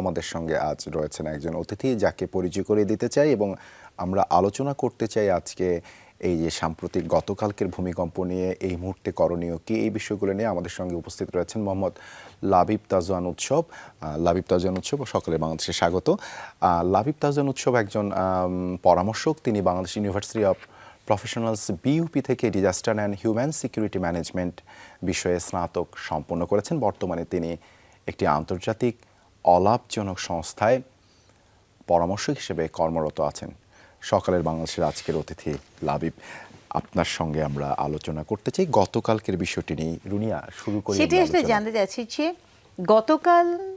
আমাদের সঙ্গে আজ রয়েছেন একজন অতিথি যাকে পরিচয় করে দিতে চাই এবং আমরা আলোচনা করতে চাই আজকে এই যে সাম্প্রতিক গতকালকের ভূমিকম্প নিয়ে, এই মুহূর্তে করণীয় কি, এই বিষয়গুলো নিয়ে আমাদের সঙ্গে উপস্থিত রয়েছেন মোহাম্মদ লাবিব তাজওয়ান উৎসব। লাবিব তাজওয়ান উৎসব সকলে বাংলাদেশে স্বাগত। লাবিব তাজওয়ান উৎসব একজন পরামর্শক। তিনি Bangladesh university of professionals BUP থেকে disaster and human security management বিষয়ে স্নাতক সম্পন্ন করেছেন। বর্তমানে তিনি একটি আন্তর্জাতিক অলাভজনক সংস্থায় পরামর্শক হিসেবে কর্মরত আছেন সকালের বাংলাদেশের আজকের অতিথি লাবিব। আপনার সঙ্গে আমরা আলোচনা করতে চাই। গতকালকের বিষয়টি নিয়ে রুনিয়া শুরু করি সেটি আসলে জানতে চাচ্ছি যে গতকাল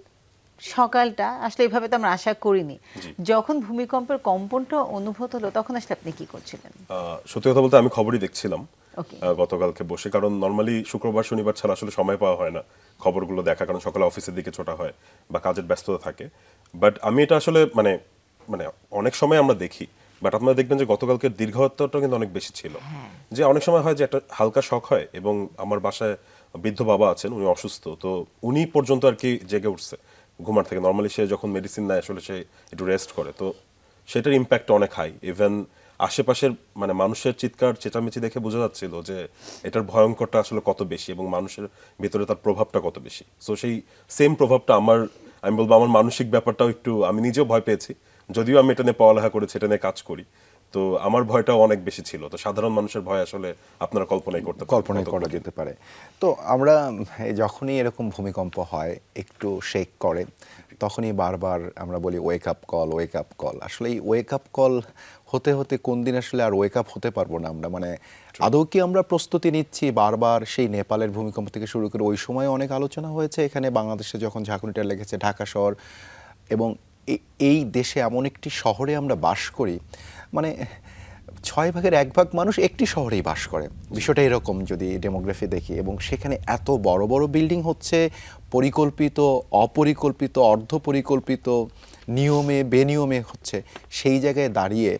সকালটা আসলে এভাবে তো আমরা আশা করিনি। যখন ভূমিকম্পের কম্পনটা অনুভূত হলো তখন আসলে আপনি কি করছিলেন? আহ, সত্যি কথা বলতে আমি খবরই দেখছিলাম। গতকালকে বসে। কারণ নর্মালি শুক্রবার শনিবার ছাড়া আসলে সময় পাওয়া হয় না খবরগুলো দেখা কারণ সকালে অফিসের দিকে ছোটা হয় বা কাজের ব্যস্ততা থাকে। বাট আমি এটা আসলে মানে মানে অনেক সময় আমরা দেখি বাট আপনারা দেখবেন যে গতকালকের দীর্ঘত্বটা কিন্তু অনেক বেশি ছিল। যে অনেক সময় হয় যে একটা হালকা শখ হয় এবং আমার বাসায় বৃদ্ধ বাবা আছেন উনি অসুস্থ তো উনি পর্যন্ত আর কি জেগে উঠছে ঘুমার থেকে। নর্মালি সে যখন মেডিসিন নেয় আসলে সে একটু রেস্ট করে। তো সেটার ইম্প্যাক্ট অনেক হাই ইভেন আশেপাশের মানে মানুষের চিৎকার চেঁচামেচি দেখে বোঝা যাচ্ছিল যে এটার ভয়ঙ্করটা আসলে কত বেশি এবং মানুষের ভিতরে তার প্রভাবটা কত বেশি। সো সেই সেম প্রভাবটা আমার আমি বলব আমার মানসিক ব্যাপারটাও একটু আমি নিজেও ভয় পেয়েছি। যদিও আমি এটা নিয়ে পড়ালেখা করেছি এটা নিয়ে কাজ করি। তো আমার ভয়টাও অনেক বেশি ছিল। তো সাধারণ মানুষের ভয় আসলে আপনারা কল্পনাই করতে কল্পনাই করা যেতে পারে। তো আমরা যখনই এরকম ভূমিকম্প হয় একটু শেক করে তখনই বারবার আমরা বলি wake up call wake up call আসলে এই ওয়েক আপ কল হতে হতে কোন দিন আসলে আর ওয়েক আপ হতে পারব না আমরা। মানে আদৌ কি আমরা প্রস্তুতি নিচ্ছি বারবার সেই নেপালের ভূমিকম্প থেকে শুরু করে ওই সময় অনেক আলোচনা হয়েছে এখানে বাংলাদেশে যখন ঝাঁকুনিটা লেগেছে ঢাকা শহর এবং এই দেশে এমন একটি শহরে আমরা বাস করি মানে ছয় ভাগের এক ভাগ মানুষ একটি শহরেই বাস করে। বিষয়টা এরকম যদি ডেমোগ্রাফি দেখি এবং সেখানে এত বড় বড় বিল্ডিং হচ্ছে পরিকল্পিত অপরিকল্পিত অর্ধ পরিকল্পিত নিয়মে বেনিয়মে হচ্ছে সেই জায়গায় দাঁড়িয়ে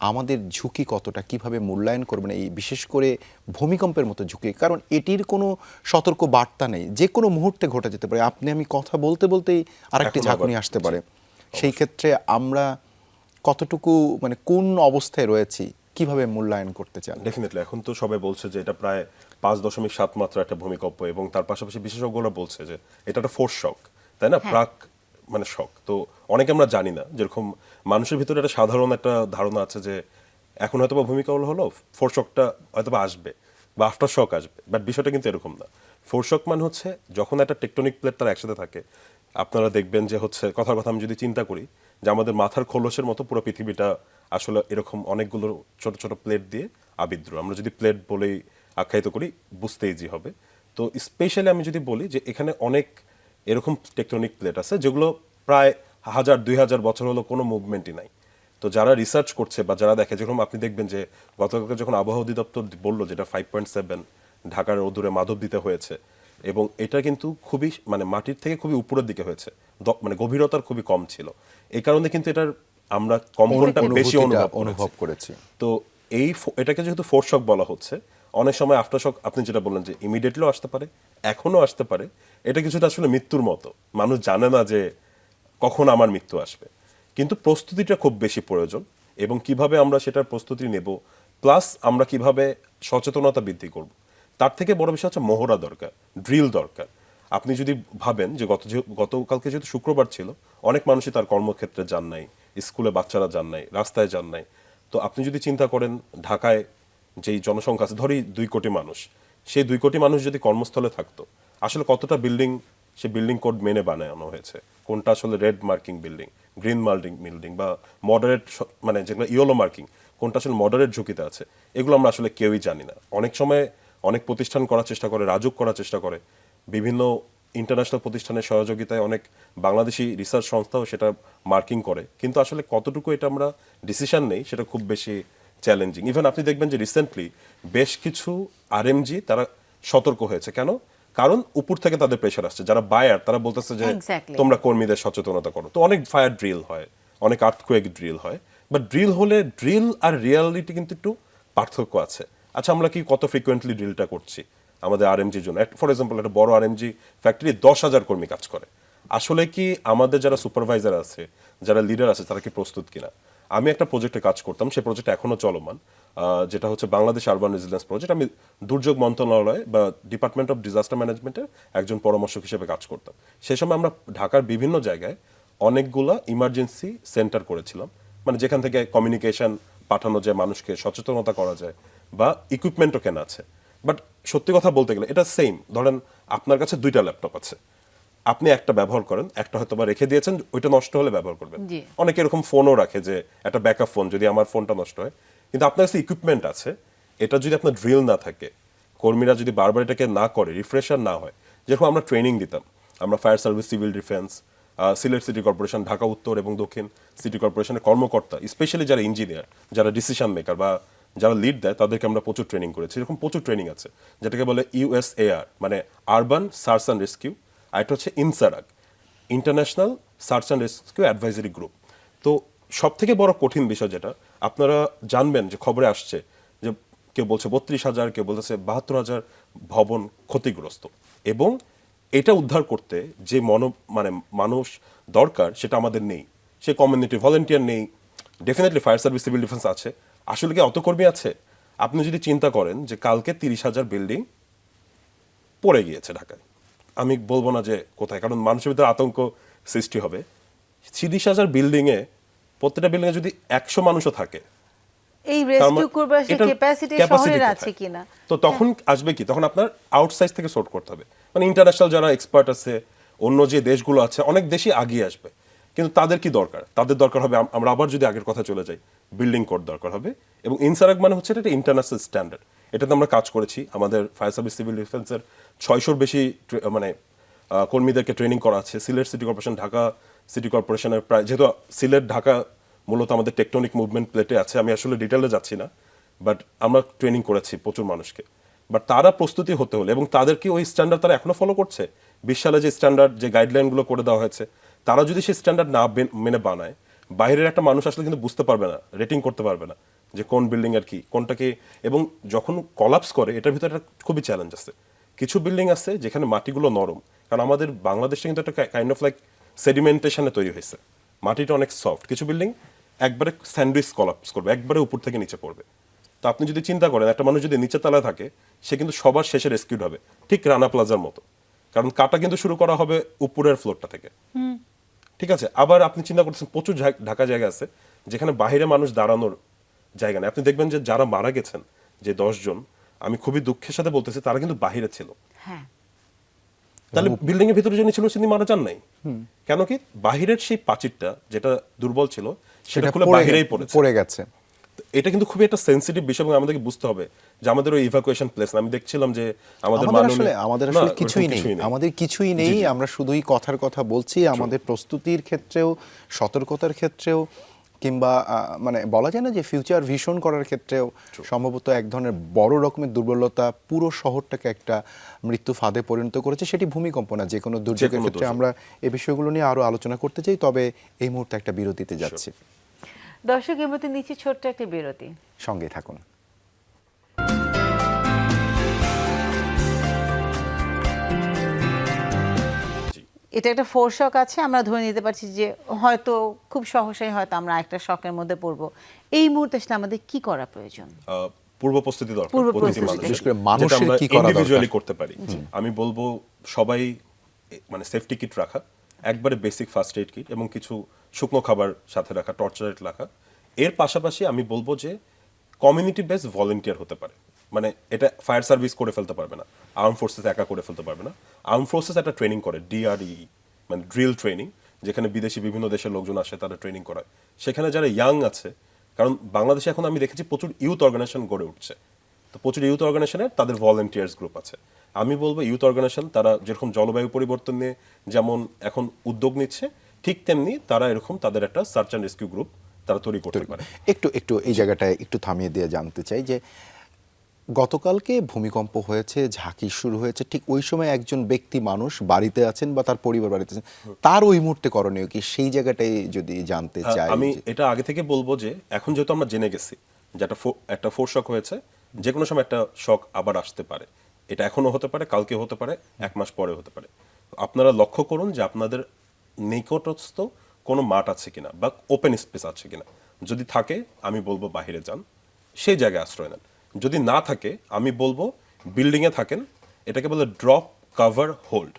আমাদের ঝুঁকি কতটা? কীভাবে মূল্যায়ন করবেন? এই বিশেষ করে ভূমিকম্পের মতো ঝুঁকি। কারণ এটির কোনো সতর্ক বার্তা নেই। যে কোনো মুহূর্তে ঘটে যেতে পারে। আপনি আমি কথা বলতে বলতেই আরেকটি ঝাঁকুনি আসতে পারে। সেই ক্ষেত্রে আমরা কতটুকু মানে কোন অবস্থায় রয়েছি কীভাবে মূল্যায়ন করতে চান? ডেফিনেটলি এখন তো সবাই বলছে যে এটা প্রায় পাঁচ দশমিক সাত মাত্রা একটা ভূমিকম্প এবং তার পাশাপাশি বিশেষজ্ঞরা বলছে যে এটা একটা ফোর্স শক তাই না? প্রাক মানে শখ। তো অনেকে আমরা জানি না। যেরকম মানুষের ভিতরে একটা সাধারণ একটা ধারণা আছে যে, এখন হয়তো বা ভূমিকম্প হলো হলো ফোর শকটা হয়তো বা আসবে বা আফটার শক আসবে। বাট বিষয়টা কিন্তু এরকম না। ফোর শক মানে হচ্ছে যখন একটা টেকটনিক প্লেট তারা একসাথে থাকে, আপনারা দেখবেন যে হচ্ছে কথার কথা আমি যদি চিন্তা করি যে আমাদের মাথার খোলসের মতো পুরো পৃথিবীটা আসলে এরকম অনেকগুলো ছোট ছোট প্লেট দিয়ে আবিদ্র। আমরা যদি প্লেট বলেই আখ্যায়িত করি বুঝতে ইজি হবে। তো স্পেশালি আমি যদি বলি যে এখানে অনেক এরকম টেকটনিক প্লেট আছে যেগুলো প্রায় হাজার দুই হাজার বছর হলো কোনো মুভমেন্টই নাই। তো যারা রিসার্চ করছে বা যারা দেখে যেরকম আপনি দেখবেন যে গতকালকে যখন আবহাওয়া অধিদপ্তর বলল যেটা ফাইভ পয়েন্ট সেভেন ঢাকার অদূরে মাধব দিতে হয়েছে এবং এটা কিন্তু খুবই মানে মাটির থেকে খুবই উপরের দিকে হয়েছে মানে গভীরতার খুবই কম ছিল। এই কারণে কিন্তু এটার আমরা কম্পনটা বেশি অনুভব অনুভব করেছি। তো এই এটাকে যেহেতু ফোর্স শক বলা হচ্ছে অনেক সময় আফটার শক আপনি যেটা বললেন যে ইমিডিয়েটলিও আসতে পারে এখনও আসতে পারে এটা কিছুটা আসলে মৃত্যুর মতো। মানুষ জানে না যে কখন আমার মৃত্যু আসবে। কিন্তু প্রস্তুতিটা খুব বেশি প্রয়োজন এবং কীভাবে আমরা সেটার প্রস্তুতি নেব, প্লাস আমরা কীভাবে সচেতনতা বৃদ্ধি করব, তার থেকে বড় বিষয় হচ্ছে মহড়া দরকার, ড্রিল দরকার। আপনি যদি ভাবেন যে গত গতকালকে যেহেতু শুক্রবার ছিল, অনেক মানুষই তার কর্মক্ষেত্রে যান নাই, স্কুলে বাচ্চারা যান নাই, রাস্তায় যান নাই। তো আপনি যদি চিন্তা করেন, ঢাকায় যেই জনসংখ্যা আছে ধরি দুই কোটি মানুষ, সেই দুই কোটি মানুষ যদি কর্মস্থলে থাকতো আসলে কতটা বিল্ডিং সে বিল্ডিং কোড মেনে বানানো হয়েছে? কোনটা আসলে red marking building green marking building বা মডারেট মানে যেগুলো ইয়েলো মার্কিং কোনটা আসলে মডারেট ঝুঁকিতে আছে? এগুলো আমরা আসলে কেউই জানি না। অনেক সময় অনেক প্রতিষ্ঠান করার চেষ্টা করে, রাজুক করার চেষ্টা করে। বিভিন্ন ইন্টারন্যাশনাল প্রতিষ্ঠানের সহযোগিতায় অনেক বাংলাদেশি রিসার্চ সংস্থাও সেটা মার্কিং করে। কিন্তু আসলে কতটুকু এটা আমরা ডিসিশন নেই, সেটা খুব বেশি চ্যালেঞ্জিং ইভেন আপনি দেখবেন যে রিসেন্টলি বেশ কিছু আরএমজি তারা সতর্ক হয়েছে। কেন? কারণ উপর থেকে তাদের প্রেশার আসছে। যারা বায়ার তারা বলতেছে যে তোমরা কর্মীদের সচেতনতা করো। তো অনেক ফায়ার ড্রিল হয় অনেক আর্থকুয়েক ড্রিল হয়। বাট ড্রিল হলে ড্রিল আর রিয়ালিটি কিন্তু একটু পার্থক্য আছে। আচ্ছা আমরা কি কত ফ্রিকোয়েন্টলি ড্রিলটা করছি আমাদের আরএমজির জন্য? ফর এক্সাম্পল একটা বড় আরএমজি ফ্যাক্টরি দশ হাজার কর্মী কাজ করে। আসলে কি আমাদের যারা সুপারভাইজার আছে যারা লিডার আছে তারা কি প্রস্তুত কিনা? আমি একটা প্রজেক্টে কাজ করতাম সেই প্রজেক্ট এখনও চলমান। যেটা হচ্ছে বাংলাদেশ আরবান রেজিলেন্স প্রজেক্ট আমি দুর্যোগ মন্ত্রণালয় বা ডিপার্টমেন্ট অফ ডিজাস্টার ম্যানেজমেন্টের একজন পরামর্শক হিসেবে কাজ করতাম। সেই সময় আমরা ঢাকার বিভিন্ন জায়গায় অনেকগুলা ইমার্জেন্সি সেন্টার করেছিলাম। মানে যেখান থেকে কমিউনিকেশন পাঠানো যায় মানুষকে সচেতনতা করা যায় বা ইকুইপমেন্টও কেনা আছে। বাট সত্যি কথা বলতে গেলে এটা সেম ধরেন আপনার কাছে দুইটা ল্যাপটপ আছে। আপনি একটা ব্যবহার করেন একটা হয়তো বা রেখে দিয়েছেন ওইটা নষ্ট হলে ব্যবহার করবেন। অনেকে এরকম ফোনও রাখে যে একটা ব্যাকআপ ফোন যদি আমার ফোনটা নষ্ট হয়। কিন্তু আপনার কাছে ইকুইপমেন্ট আছে, এটা যদি আপনার ড্রিল না থাকে, কর্মীরা যদি বারবার এটাকে না করে রিফ্রেশার না হয়, যেরকম আমরা ট্রেনিং দিতাম, আমরা fire service civil defence Sylhet city corporation Dhaka, উত্তর এবং দক্ষিণ সিটি কর্পোরেশনের কর্মকর্তা স্পেশালি যারা ইঞ্জিনিয়ার যারা ডিসিশন মেকার বা যারা লিড দেয়, তাদেরকে আমরা প্রচুর ট্রেনিং করেছি। এরকম প্রচুর ট্রেনিং আছে, যেটাকে বলে ইউএসএআর মানে আরবান সার্চ অ্যান্ড রেস্কিউ আর এটা হচ্ছে INSARAG international search and rescue advisory group তো সব থেকে বড় কঠিন বিষয় যেটা, আপনারা জানবেন যে খবরে আসছে যে কেউ বলছে বত্রিশ হাজার, কেউ বলতেছে বাহাত্তর হাজার ভবন ক্ষতিগ্রস্ত। এবং এটা উদ্ধার করতে যে মন মানে মানুষ দরকার সেটা আমাদের নেই। সে কমিউনিটি ভলেন্টিয়ার নেই। Definitely fire service civil defence আছে। আসলে কি অত কর্মী আছে? আপনি যদি চিন্তা করেন যে কালকে তিরিশ হাজার বিল্ডিং পড়ে গিয়েছে ঢাকায়। আমি বলব না যে কোথায়, কারণ মানুষের ভিতরে আতঙ্ক সৃষ্টি হবে। তিরিশ হাজার বিল্ডিংয়ে প্রত্যেকটা বিল্ডিংয়ে যদি একশো মানুষও থাকে এই রেস্কিউ করবার ক্যাপাসিটি শহরের আছে কিনা? তো তখন আসবে কি? তখন আপনার আউটসাইড থেকে সোর্ট করতে হবে। মানে ইন্টারন্যাশনাল যারা এক্সপার্ট আছে অন্য যে দেশগুলো আছে অনেক দেশই আগিয়ে আসবে। কিন্তু তাদের কি দরকার? তাদের দরকার হবে আমরা আবার যদি আগের কথা চলে যাই বিল্ডিং কোড দরকার হবে এবং ইনসারাক মানে হচ্ছে এটা ইন্টারন্যাশনাল স্ট্যান্ডার্ড এটাতে আমরা কাজ করেছি আমাদের ফায়ার সার্ভিস সিভিল ডিফেন্সের ছয়শোর বেশি মানে কর্মীদেরকে ট্রেনিং করা আছে। Sylhet city corporation Dhaka city কর্পোরেশনের প্রায় যেহেতু সিলেট, ঢাকা মূলত আমাদের টেকটনিক মুভমেন্ট প্লেটে আছে, আমি আসলে ডিটেলে যাচ্ছি না বাট আমরা ট্রেনিং করেছি প্রচুর মানুষকে। বাট তারা প্রস্তুতি হতে হলে, এবং তাদেরকে ওই স্ট্যান্ডার্ড তারা এখনও ফলো করছে। বিশ সালে যে স্ট্যান্ডার্ড যে গাইডলাইনগুলো করে দেওয়া হয়েছে, তারা যদি সেই স্ট্যান্ডার্ড না মেনে বানায়, বাইরের একটা মানুষ আসলে কিন্তু বুঝতে পারবে না রেটিং করতে পারবে না, যে কোন বিল্ডিং আর কি কোনটাকে এবং যখন কলাপস করে, এটার ভিতরে একটা খুবই চ্যালেঞ্জ আছে। কিছু বিল্ডিং আছে যেখানে মাটিগুলো নরম, কারণ আমাদের বাংলাদেশে কিন্তু একটা কাইন্ড অফ লাইক সেডিমেন্টেশনে তৈরি হয়েছে। মাটিটা অনেক সফট কিছু বিল্ডিং একবারে স্যান্ডউইচ কলাপস করবে একবারে উপর থেকে নিচে পড়বে। তো আপনি যদি চিন্তা করেন একটা মানুষ যদি নিচের তলায় থাকে সে কিন্তু সবার শেষে রেস্কিউড হবে। ঠিক রানা প্লাজার মতো। কারণ কাটা কিন্তু শুরু করা হবে উপরের ফ্লোরটা থেকে। ঠিক আছে? আবার আপনি চিন্তা করছেন প্রচুর ঢাকা জায়গা আছে যেখানে বাহিরে মানুষ দাঁড়ানোর জায়গা নেই। আপনি দেখবেন যে যারা মারা গেছেন যে জন আমি খুবই দুঃখের সাথে বলতেছি তারা কিন্তু বাহিরে ছিল। হ্যাঁ। তাহলে বিল্ডিং এর ভিতরে যিনি ছিল তিনি মারা যান নাই? কেন কি? বাহিরের সেই প্রাচীরটা যেটা দুর্বল ছিল সেটা খুলে বাহিরেই পড়েছে। পড়ে গেছে। এটা কিন্তু খুবই একটা সেন্সিটিভ বিষয় এবং আমাদেরকে বুঝতে হবে যে আমাদের ওই ইভাকুয়েশন প্লেস আমি দেখছিলাম যে আমাদের আসলে আমাদের আসলে কিছুই নেই। আমাদের কিছুই নেই আমরা শুধুই কথার কথা বলছি আমাদের প্রস্তুতির ক্ষেত্রেও সতর্কতার ক্ষেত্রেও কিংবা আহ, মানে বলা যায় না যে ফিউচার ভিশন করার ক্ষেত্রেও সম্ভবত এক ধরনের বড় রকমের দুর্বলতা পুরো শহরটাকে একটা মৃত্যু ফাঁদে পরিণত করেছে। সেটি ভূমিকম্প না যে কোনো দুর্যোগের ক্ষেত্রে আমরা এ বিষয়গুলো নিয়ে আরও আলোচনা করতে চাই তবে এই মুহূর্তে একটা বিরতিতে যাচ্ছি। দর্শক এমতি নিচে ছোট্ট একটা বিরতি। সঙ্গে থাকুন। এটা একটা ফোর শক আছে আমরা ধরে নিতে পারছি যে হয়তো খুব সহসাই হয়তো আমরা একটা শকের মধ্যে পড়ব। এই মুহূর্তে আসলে আমাদের কি করা প্রয়োজন? পূর্ব প্রস্তুতি দরকার। বিশেষ করে মানুষের কি করা দরকার? করতে পারি। আমি বলব সবাই মানে সেফটি কিট রাখা একবারে বেসিক ফার্স্ট এইড কিট এবং কিছু শুকনো খাবার সাথে রাখা টর্চারেট রাখা। এর পাশাপাশি আমি বলব যে কমিউনিটি বেস ভলেন্টিয়ার হতে পারে। মানে এটা ফায়ার সার্ভিস করে ফেলতে পারবে না। আর্ম ফোর্সেস একা করে ফেলতে পারবে না। আর্ম ফোর্সেস একটা ট্রেনিং করে ডিআরই মানে ড্রিল ট্রেনিং যেখানে বিদেশি বিভিন্ন দেশের লোকজন আসে তারা ট্রেনিং করায়। সেখানে যারা ইয়াং আছে কারণ বাংলাদেশে এখন আমি দেখেছি প্রচুর ইউথ অর্গানাইজেশন গড়ে উঠছে। তো প্রচুর ইউথ অর্গানাইজেশনের তাদের ভলেন্টিয়ার্স গ্রুপ আছে। আমি বলব ইউথ অর্গানাইজেশন তারা যেরকম জলবায়ু পরিবর্তন নিয়ে যেমন এখন উদ্যোগ নিচ্ছে ঠিক তেমনি তারা এরকম তাদের একটা সার্চ অ্যান্ড রেস্কিউ গ্রুপ তারা তৈরি করতে পারে। একটু একটু এই জায়গাটায় একটু থামিয়ে দিয়ে জানতে চাই যে গতকালকে ভূমিকম্প হয়েছে ঝাঁকি শুরু হয়েছে। ঠিক ওই সময় একজন ব্যক্তি মানুষ বাড়িতে আছেন বা তার পরিবার বাড়িতে আছেন। তার ওই মুহূর্তে করণীয় কি? সেই জায়গাটাই যদি জানতে হ্যাঁ, চাই আমি এটা আগে থেকে বলব যে এখন যেহেতু আমরা জেনে গেছি যে একটা একটা ফোর শক হয়েছে যে কোনো সময় একটা শক আবার আসতে পারে। এটা এখনও হতে পারে কালকে হতে পারে এক মাস পরে হতে পারে। আপনারা লক্ষ্য করুন যে আপনাদের নিকটস্থ কোনো মাঠ আছে কিনা বা ওপেন স্পেস আছে কিনা। যদি থাকে আমি বলব বাইরে যান সেই জায়গায় আশ্রয় নেন। যদি না থাকে আমি বলব বিল্ডিংয়ে থাকেন এটাকে বলে ড্রপ কভার হোল্ড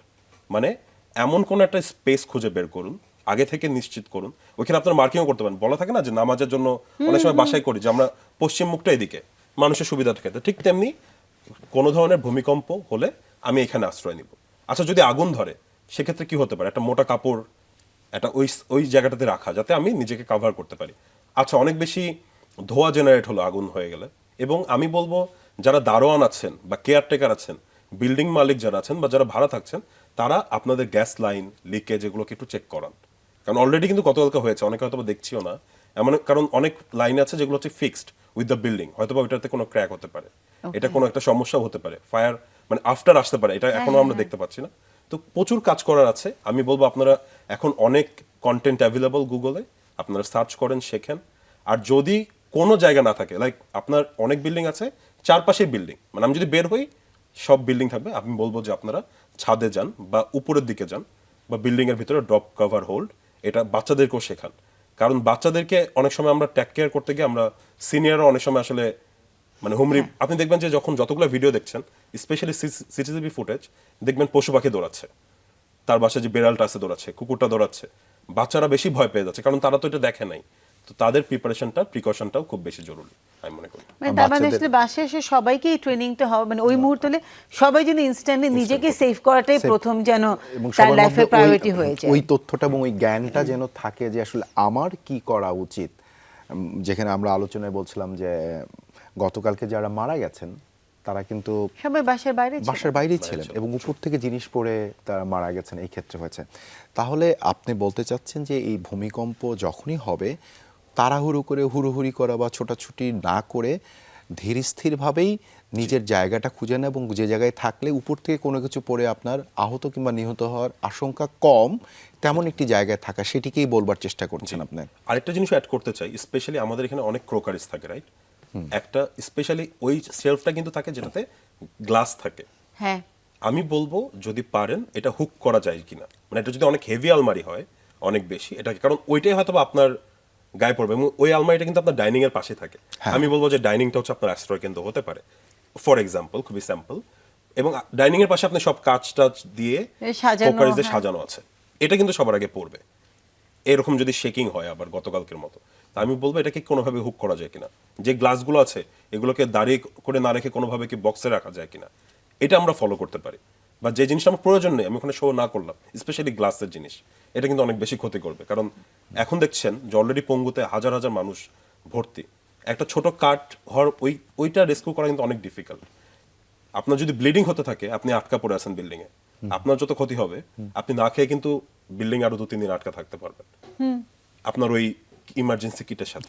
মানে এমন কোন একটা স্পেস খুঁজে বের করুন আগে থেকে নিশ্চিত করুন। ওইখানে আপনার মার্কিংও করতে পারেন। বলা থাকে না যে নামাজের জন্য অনেক সময় বাসায় করি যে আমরা পশ্চিম মুখটা এদিকে মানুষের সুবিধা থাকে। ঠিক তেমনি কোনো ধরনের ভূমিকম্প হলে আমি এখানে আশ্রয় নিব। আচ্ছা যদি আগুন ধরে সেক্ষেত্রে কি হতে পারে? একটা মোটা কাপড় একটা ওই ওই জায়গাটাতে রাখা যাতে আমি নিজেকে কভার করতে পারি। আচ্ছা অনেক বেশি ধোয়া জেনারেট হলো আগুন হয়ে গেলে। এবং আমি বলব যারা দারোয়ান আছেন বা কেয়ারটেকার আছেন বিল্ডিং মালিক যারা আছেন বা যারা ভাড়া থাকছেন তারা আপনাদের গ্যাস লাইন লিকেজ এগুলোকে একটু চেক করান। কারণ অলরেডি কিন্তু গতকালকে হয়েছে অনেকে হয়তো দেখছিও না। এমন কারণ অনেক লাইন আছে যেগুলো হচ্ছে ফিক্সড উইথ দ্য বিল্ডিং হয়তো বা ওইটাতে কোনো ক্র্যাক হতে পারে। এটা কোনো একটা সমস্যাও হতে পারে। ফায়ার মানে আফটার আসতে পারে এটা এখনও আমরা দেখতে পাচ্ছি না। তো প্রচুর কাজ করার আছে। আমি বলব আপনারা এখন অনেক কন্টেন্ট অ্যাভেলেবল গুগলে আপনারা সার্চ করেন শেখেন। আর যদি কোনো জায়গা না থাকে। লাইক আপনার অনেক বিল্ডিং আছে চারপাশে বিল্ডিং মানে আমি যদি বের হই সব বিল্ডিং থাকবে। আমি বলব যে আপনারা ছাদে যান বা উপরের দিকে যান বা বিল্ডিং এর ভিতরে ড্রপ কভার হোল্ড এটা বাচ্চাদেরকেও শেখান। কারণ বাচ্চাদেরকে অনেক সময় আমরা টেক কেয়ার করতে গিয়ে আমরা সিনিয়ররা অনেক সময় আসলে মানে হুমরি আপনি দেখবেন যে যখন যতগুলো ভিডিও দেখছেন স্পেশালি সিসিটিভি ফুটেজ দেখবেন পশু পাখি দৌড়াচ্ছে। তার বাসায় যে বেড়ালটা আছে দৌড়াচ্ছে কুকুরটা দৌড়াচ্ছে। বাচ্চারা বেশি ভয় পেয়ে যাচ্ছে কারণ তারা তো এটা দেখে নাই। তো তাদের প্রিপারেশনটা প্রিকশনটাও খুব বেশি জরুরি আমি মনে করি। মানে তার মানে আসলে বাসায় এসে সবাইকেই ট্রেনিংটা হবে মানে ওই মুহূর্তে হলে সবাই যেন ইনস্ট্যান্টলি নিজেকে সেভ করাটাই প্রথম যেন তার লাইফের প্রায়োরিটি হয়ে যায়। ওই তথ্যটা এবং ওই জ্ঞানটা যেন থাকে যে আসলে আমার কি করা উচিত। যেখানে আমরা আলোচনায় বলছিলাম যে গতকালকে যারা মারা গেছেন তারা কিন্তু সবাই বাসার বাইরে ছিল। বাসার বাইরেই ছিলেন। এবং উপর থেকে জিনিস পড়ে তারা মারা গেছেন এই ক্ষেত্রে হয়েছে। তাহলে আপনি বলতে চাচ্ছেন যে এই ভূমিকম্প যখনই হবে তাড়াহুড়ো করে হুড়োহুড়ি করা বা ছোটাছুটি না করে ধীর স্থিরভাবেই নিজের জায়গাটা খুঁজে নেন এবং যে জায়গায় থাকলে উপর থেকে কোনো কিছু পড়ে আপনার আহত কিংবা নিহত হওয়ার আশঙ্কা কম তেমন একটি জায়গায় থাকা সেটিকেই বলবার চেষ্টা করছেন আপনি। আরেকটা জিনিস অ্যাড করতে চাই স্পেশালি আমাদের এখানে অনেক ক্রোকারিজ থাকে রাইট একটা স্পেশালি ওই শেলফটা কিন্তু থাকে যেটাতে গ্লাস থাকে। হ্যাঁ। আমি বলব যদি পারেন এটা হুক করা যায় কিনা। মানে এটা যদি অনেক হেভি আলমারি হয় অনেক বেশি এটা কারণ ওইটাই হয়তো বা আপনার গায়ে পড়বে। এবং ওই আলমারিটা কিন্তু আপনার ডাইনিং এর পাশে থাকে। হ্যাঁ। আমি বলব যে ডাইনিংটা হচ্ছে আপনার আশ্রয় কেন্দ্র হতে পারে। ফর এক্সাম্পল খুবই স্যাম্পল এবং ডাইনিং এর পাশে আপনি সব কাচ টাচ দিয়ে cookeries হ্যাঁ। সাজানো আছে। এটা কিন্তু সবার আগে পড়বে। এরকম যদি শেকিং হয় আবার গতকালকের মতো। তা আমি বলব এটাকে কোনোভাবে হুক করা যায় কিনা। যে গ্লাসগুলো আছে এগুলোকে দাঁড়িয়ে করে না রেখে কোনোভাবে কি বক্সে রাখা যায় কিনা। এটা আমরা ফলো করতে পারি। বা যে জিনিসটা আমার প্রয়োজন নেই আমি ওখানে শো না করলাম স্পেশালি গ্লাসের জিনিস। এটা কিন্তু অনেক বেশি ক্ষতি করবে। কারণ এখন দেখছেন যে অলরেডি পঙ্গুতে হাজার হাজার মানুষ ভর্তি। একটা ছোট কাট হওয়ার ওই ওইটা রেস্কিউ করা কিন্তু অনেক ডিফিকাল্ট আপনার যদি ব্লিডিং হতে থাকে আপনি আটকা পড়ে আছেন বিল্ডিং এ আপনার যত ক্ষতি হবে আপনি না খেয়ে কিন্তু বিল্ডিং আরও দু তিন দিন আটকা থাকতে পারবেন। আপনার ওই ইমার্জেন্সি কিটের সাথে।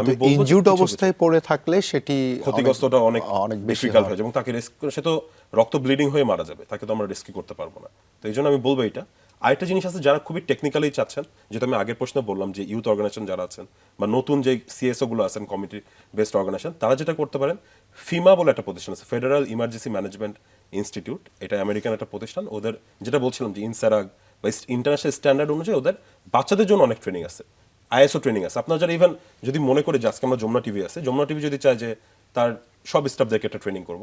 আমি কিছু অবস্থায় পড়ে থাকলে সেটি ক্ষতিগ্রস্তটা অনেক অনেক বেশি ডিফিকাল্ট হয়। এবং তাকে রেস্কিউ সে তো রক্ত ব্লিডিং হয়ে মারা যাবে। তাকে তো আমরা রেস্কিউ করতে পারব না। তো এই জন্য আমি বলব এটা। আরেকটা জিনিস আছে যারা খুবই টেকনিক্যালি চাচ্ছেন, যেটা আমি আগের প্রশ্নে বললাম যে ইউথ অর্গানাইজেশন যারা আছেন বা নতুন যে সিএসও গুলো আছেন কমিটি বেসড অর্গানাইজেশন তারা যেটা করতে পারেন ফিমা বলে একটা প্রতিষ্ঠান আছে ফেডারেল ইমার্জেন্সি ম্যানেজমেন্ট ইনস্টিটিউট এটা আমেরিকান একটা প্রতিষ্ঠান, ওদের যেটা বলছিলাম যে ইনসারাগ বা ইন্টারন্যাশনাল স্ট্যান্ডার্ড অনুযায়ী ওদের বাচ্চাদের জন্য অনেক ট্রেনিং আছে আইএসও ট্রেনিং আছে। আপনার যারা ইভেন যদি মনে করে যে আজকে আমরা যমুনা টিভি আছে, যমুনা টিভি যদি চায় যে তার সব স্টাফদেরকে একটা ট্রেনিং করব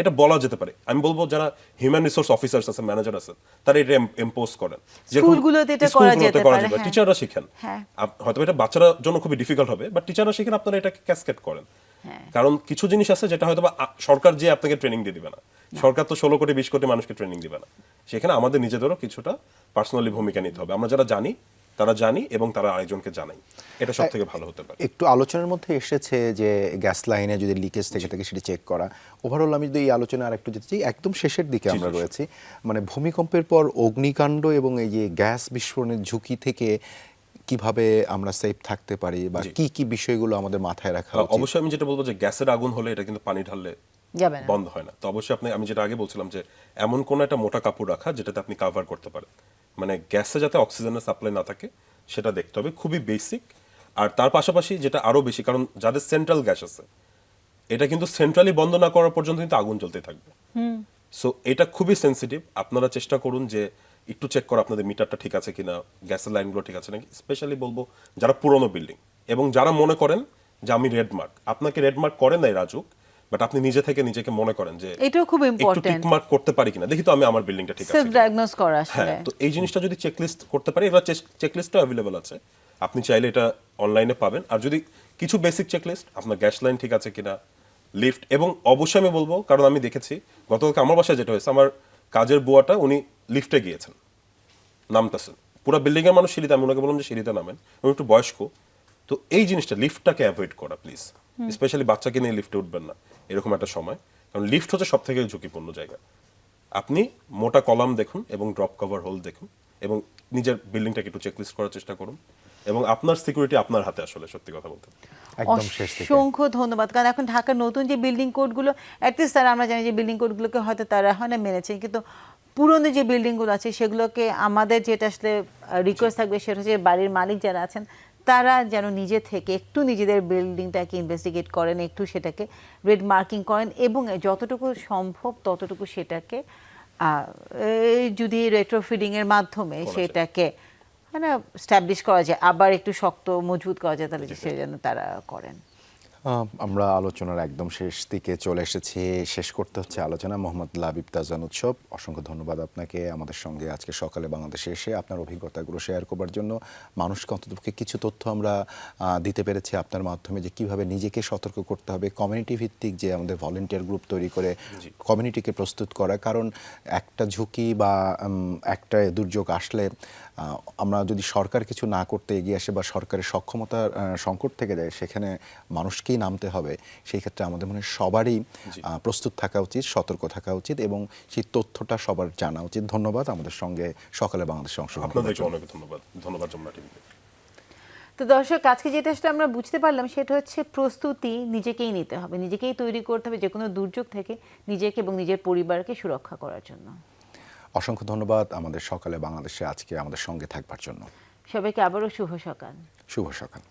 এটা বলা যেতে পারে। আমি বলব যারা হিউম্যান রিসোর্স অফিসার্স আছে ম্যানেজার আছে তারা এটা এম্পোজ করেন। স্কুলগুলোতে এটা করা যেতে পারে, হ্যাঁ। টিচাররা শিখেন। হ্যাঁ। হয়তো এটা বাচ্চারা জন্য খুবই ডিফিকাল্ট হবে বাট টিচাররা শিখেন আপনারা এটাকে ক্যাসকেট করেন। হ্যাঁ। কারণ কিছু জিনিস আছে যেটা হয়তো বা সরকার যে আপনাকে ট্রেনিং দিয়ে দিবে না। সরকার তো ষোলো কোটি বিশ কোটি মানুষকে ট্রেনিং দিবে না। সেখানে আমাদের নিজেদেরও কিছুটা পার্সোনালি ভূমিকা নিতে হবে। আমরা যারা জানি তারা জানি এবং তারা আরেকজনকে জানাই। এটা সব থেকে ভালো হতে পারে। একটু আলোচনার মধ্যে এসেছে যে গ্যাস লাইনে যদি লিকেজ থেকে থাকে সেটি চেক করা। ওভারঅল আমি যদি এই আলোচনা আর একটু যেতে চাই একদম শেষের দিকে আমরা। রয়েছি। মানে ভূমিকম্পের পর অগ্নিকাণ্ড এবং এই যে গ্যাস বিস্ফোরণের ঝুঁকি থেকে কীভাবে আমরা সেফ থাকতে পারি বা। কি কি বিষয়গুলো আমাদের মাথায় রাখা অবশ্যই আমি যেটা বলব যে গ্যাসের আগুন হলে এটা কিন্তু পানি ঢাললে বন্ধ হয় না। তো অবশ্যই আপনি আমি যেটা আগে বলছিলাম যে এমন কোন একটা মোটা কাপড় রাখা যেটাতে আপনি কাভার করতে পারেন। মানে গ্যাসে যাতে অক্সিজেনের সাপ্লাই না থাকে সেটা দেখতে হবে। খুবই বেসিক আর তার পাশাপাশি যেটা আরও বেশি কারণ যাদের সেন্ট্রাল গ্যাস আছে এটা কিন্তু সেন্ট্রালি বন্ধ না করার পর্যন্ত কিন্তু আগুন জ্বলতে থাকবে। সো এটা খুবই সেন্সিটিভ আপনারা চেষ্টা করুন যে একটু চেক করা আপনাদের মিটারটা ঠিক আছে কিনা গ্যাসের লাইনগুলো ঠিক আছে নাকি? স্পেশালি বলব যারা পুরনো বিল্ডিং এবং যারা মনে করেন যে আমি রেড মার্ক আপনাকে রেড মার্ক করেন নাই রাজুক বাট আপনি নিজে থেকে নিজেকে মনে করেন যে এটাও খুব একটু ইম্পর্টেন্ট টিক মার্ক করতে পারি কিনা? দেখি তো আমি আমার বিল্ডিংটা ঠিক আছে সেলফ কিনা। ডায়াগনোজ করা আসলে। হ্যাঁ তো এই জিনিসটা যদি চেকলিস্ট করতে পারি এবার চেকলিস্টটা অ্যাভেলেবল আছে। আপনি চাইলে এটা অনলাইনে পাবেন। আর যদি কিছু বেসিক চেকলিস্ট আপনার গ্যাস লাইন ঠিক আছে কিনা লিফট এবং অবশ্যই আমি বলব কারণ আমি দেখেছি গতকালকে আমার বাসায় যেটা হয়েছে আমার কাজের বুয়াটা উনি লিফটে গিয়েছেন। নামতেছেন। পুরো বিল্ডিং এর মানুষ সিঁড়িতে আমি ওনাকে বললাম যে সিঁড়িতে নামেন উনি একটু বয়স্ক। তো এই জিনিসটা লিফটটাকে অ্যাভয়েড করা প্লিজ স্পেশালি বাচ্চাকে নিয়ে লিফটে উঠবেন না। এরকম একটা সময়। কারণ লিফট হচ্ছে সব থেকে ঝুঁকিপূর্ণ জায়গা। আপনি মোটা কলাম দেখুন এবং ড্রপ কভার হোল দেখুন এবং নিজের বিল্ডিংটাকে একটু চেকলিস্ট করার চেষ্টা করুন এবং আপনার সিকিউরিটি আপনার হাতে আসলে সত্যি কথা বলতে। একদম শেষ অসংখ্য ধন্যবাদ। কারণ এখন ঢাকার নতুন যে বিল্ডিং কোডগুলো অ্যাটলিস্ট তারা আমরা জানি যে বিল্ডিং কোডগুলোকে হয়তো তারা হয় না মেনেছে। কিন্তু পুরনো যে বিল্ডিংগুলো আছে সেগুলোকে আমাদের যেটা আসলে রিকোয়েস্ট থাকবে সেটা হচ্ছে বাড়ির মালিক যারা আছেন তারা যেন নিজে থেকে একটু নিজেদের বিল্ডিংটাকে ইনভেস্টিগেট করেন একটু সেটাকে রেড মার্কিং করেন এবং যতটুকু সম্ভব ততটুকু সেটাকে যদি রেট্রোফিডিংয়ের মাধ্যমে। সেটাকে মানে স্ট্যাবলিশ করা যায় আবার একটু শক্ত মজবুত করা যায় তাহলে সে যেন তারা করেন আমরা আলোচনার একদম শেষ দিকে চলে এসেছি। শেষ করতে হচ্ছে আলোচনা মোহাম্মদ লাবিব তাজান উৎসব। অসংখ্য ধন্যবাদ আপনাকে আমাদের সঙ্গে আজকে সকালে বাংলাদেশে এসে আপনার অভিজ্ঞতাগুলো শেয়ার করবার জন্য। মানুষকে অন্ততপক্ষে কিছু তথ্য আমরা দিতে পেরেছি আপনার মাধ্যমে যে কীভাবে নিজেকে সতর্ক করতে হবে কমিউনিটি ভিত্তিক যে আমাদের ভলেন্টিয়ার গ্রুপ তৈরি করে কমিউনিটিকে প্রস্তুত করা। কারণ একটা ঝুঁকি বা একটা দুর্যোগ আসলে আমরা যদি সরকার কিছু না করতে এগিয়ে আসে বা সরকারের সক্ষমতার আহ, সংকট থেকে যায় সেখানে মানুষকেই নামতে হবে। সেই ক্ষেত্রে আমাদের মনে সবারই প্রস্তুত থাকা উচিত সতর্ক থাকা উচিত এবং সেই তথ্যটা সবার জানা উচিত। ধন্যবাদ আমাদের সঙ্গে সকালে বাংলাদেশে অংশগ্রহণ। অনেক ধন্যবাদ। ধন্যবাদ যমুনা টিভিকে তো দর্শক আজকে যেটা আসলে আমরা বুঝতে পারলাম সেটা হচ্ছে প্রস্তুতি নিজেকেই নিতে হবে নিজেকেই তৈরি করতে হবে যে কোনো দুর্যোগ থেকে নিজেকে এবং নিজের পরিবারকে সুরক্ষা করার জন্য। অসংখ্য ধন্যবাদ আমাদের সকালে বাংলাদেশে আজকে আমাদের সঙ্গে থাকবার জন্য। সবাইকে আবারও শুভ সকাল। শুভ সকাল।